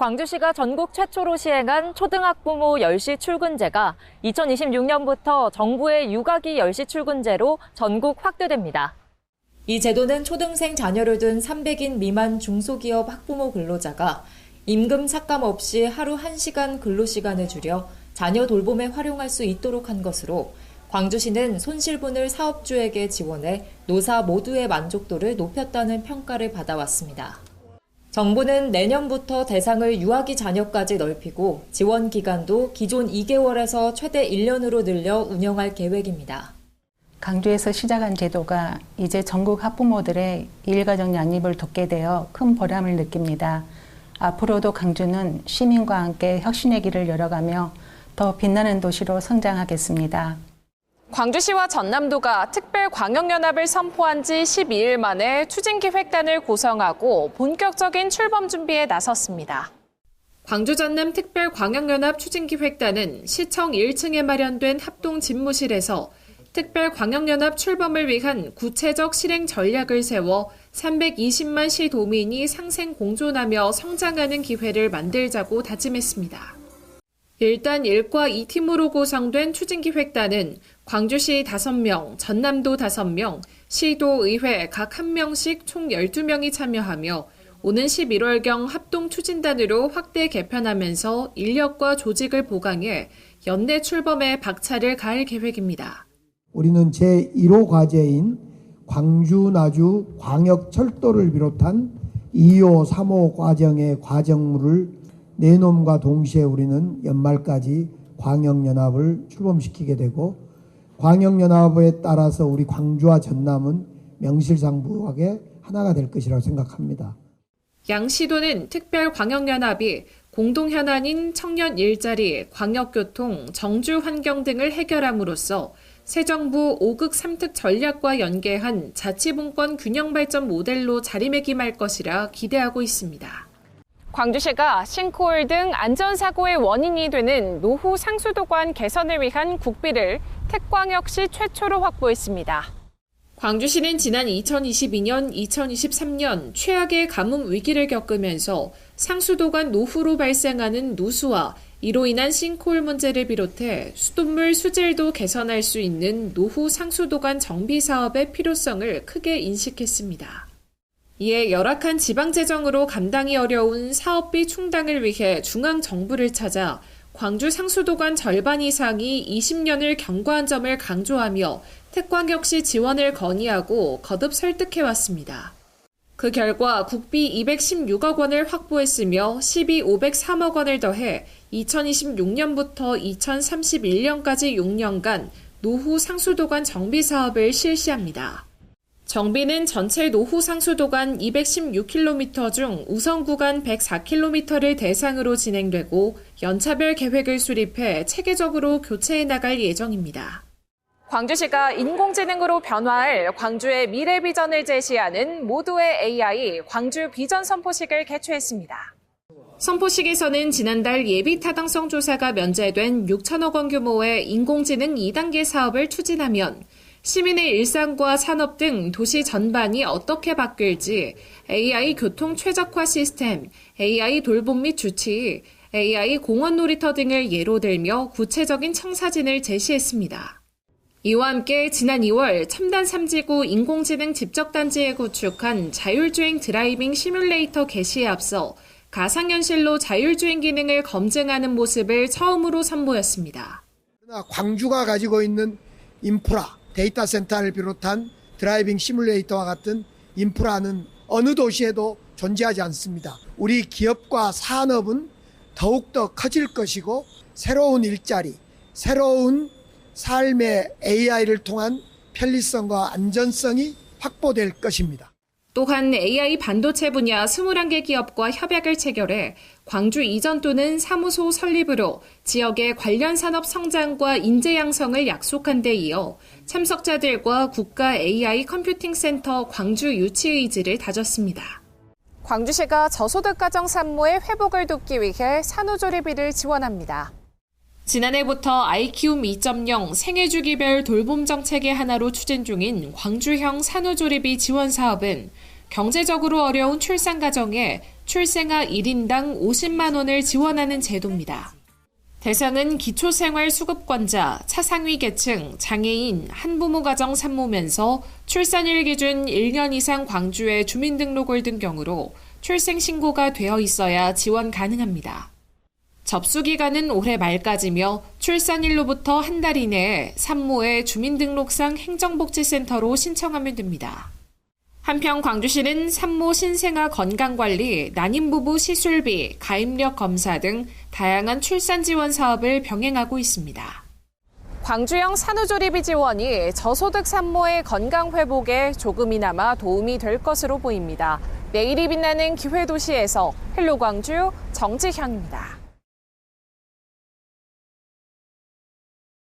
광주시가 전국 최초로 시행한 초등학부모 10시 출근제가 2026년부터 정부의 육아기 10시 출근제로 전국 확대됩니다. 이 제도는 초등생 자녀를 둔 300인 미만 중소기업 학부모 근로자가 임금 삭감 없이 하루 1시간 근로시간을 줄여 자녀 돌봄에 활용할 수 있도록 한 것으로 광주시는 손실분을 사업주에게 지원해 노사 모두의 만족도를 높였다는 평가를 받아왔습니다. 정부는 내년부터 대상을 유아기 자녀까지 넓히고 지원 기간도 기존 2개월에서 최대 1년으로 늘려 운영할 계획입니다. 강주에서 시작한 제도가 이제 전국 학부모들의 일가정 양립을 돕게 되어 큰 보람을 느낍니다. 앞으로도 강주는 시민과 함께 혁신의 길을 열어가며 더 빛나는 도시로 성장하겠습니다. 광주시와 전남도가 특별광역연합을 선포한 지 12일 만에 추진기획단을 구성하고 본격적인 출범 준비에 나섰습니다. 광주 전남 특별광역연합 추진기획단은 시청 1층에 마련된 합동 집무실에서 특별광역연합 출범을 위한 구체적 실행 전략을 세워 320만 시 도민이 상생 공존하며 성장하는 기회를 만들자고 다짐했습니다. 일단 1과 2팀으로 구성된 추진기획단은 광주시 5명, 전남도 5명, 시도의회 각 1명씩 총 12명이 참여하며 오는 11월경 합동 추진단으로 확대 개편하면서 인력과 조직을 보강해 연내 출범에 박차를 가할 계획입니다. 우리는 제1호 과제인 광주 나주 광역 철도를 비롯한 2호, 3호 과정의 과정물을 내놈과 동시에 우리는 연말까지 광역연합을 출범시키게 되고 광역연합에 따라서 우리 광주와 전남은 명실상부하게 하나가 될 것이라고 생각합니다. 양 시도는 특별 광역연합이 공동 현안인 청년 일자리, 광역교통, 정주 환경 등을 해결함으로써 새 정부 5극 3특 전략과 연계한 자치분권 균형 발전 모델로 자리매김할 것이라 기대하고 있습니다. 광주시가 싱크홀 등 안전사고의 원인이 되는 노후 상수도관 개선을 위한 국비를 특광역시 최초로 확보했습니다. 광주시는 지난 2022년, 2023년 최악의 가뭄 위기를 겪으면서 상수도관 노후로 발생하는 누수와 이로 인한 싱크홀 문제를 비롯해 수돗물 수질도 개선할 수 있는 노후 상수도관 정비 사업의 필요성을 크게 인식했습니다. 이에 열악한 지방 재정으로 감당이 어려운 사업비 충당을 위해 중앙 정부를 찾아 광주 상수도관 절반 이상이 20년을 경과한 점을 강조하며 특광 역시 지원을 건의하고 거듭 설득해 왔습니다. 그 결과 국비 216억 원을 확보했으며 시비 503억 원을 더해 2026년부터 2031년까지 6년간 노후 상수도관 정비 사업을 실시합니다. 정비는 전체 노후 상수도관 216km 중 우선 구간 104km를 대상으로 진행되고 연차별 계획을 수립해 체계적으로 교체해 나갈 예정입니다. 광주시가 인공지능으로 변화할 광주의 미래 비전을 제시하는 모두의 AI 광주 비전 선포식을 개최했습니다. 선포식에서는 지난달 예비 타당성 조사가 면제된 6천억 원 규모의 인공지능 2단계 사업을 추진하면 시민의 일상과 산업 등 도시 전반이 어떻게 바뀔지 AI 교통 최적화 시스템, AI 돌봄 및 주치, AI 공원 놀이터 등을 예로 들며 구체적인 청사진을 제시했습니다. 이와 함께 지난 2월 첨단 3지구 인공지능 집적단지에 구축한 자율주행 드라이빙 시뮬레이터 개시에 앞서 가상현실로 자율주행 기능을 검증하는 모습을 처음으로 선보였습니다. 광주가 가지고 있는 인프라, 데이터 센터를 비롯한 드라이빙 시뮬레이터와 같은 인프라는 어느 도시에도 존재하지 않습니다. 우리 기업과 산업은 더욱더 커질 것이고 새로운 일자리, 새로운 삶의 AI를 통한 편리성과 안전성이 확보될 것입니다. 또한 AI 반도체 분야 21개 기업과 협약을 체결해 광주 이전 또는 사무소 설립으로 지역의 관련 산업 성장과 인재 양성을 약속한 데 이어 참석자들과 국가 AI 컴퓨팅 센터 광주 유치 의지를 다졌습니다. 광주시가 저소득 가정 산모의 회복을 돕기 위해 산후조리비를 지원합니다. 지난해부터 아이키움 2.0 생애주기별 돌봄 정책의 하나로 추진 중인 광주형 산후조리비 지원 사업은 경제적으로 어려운 출산 가정에 출생아 1인당 50만 원을 지원하는 제도입니다. 대상은 기초생활수급권자, 차상위 계층, 장애인, 한부모 가정 산모면서 출산일 기준 1년 이상 광주에 주민등록을 든 경우로 출생신고가 되어 있어야 지원 가능합니다. 접수 기간은 올해 말까지며 출산일로부터 한 달 이내에 산모의 주민등록상 행정복지센터로 신청하면 됩니다. 한편 광주시는 산모 신생아 건강관리, 난임부부 시술비, 가입력 검사 등 다양한 출산 지원 사업을 병행하고 있습니다. 광주형 산후조리비 지원이 저소득 산모의 건강 회복에 조금이나마 도움이 될 것으로 보입니다. 내일이 빛나는 기회도시에서 헬로 광주 정지현입니다.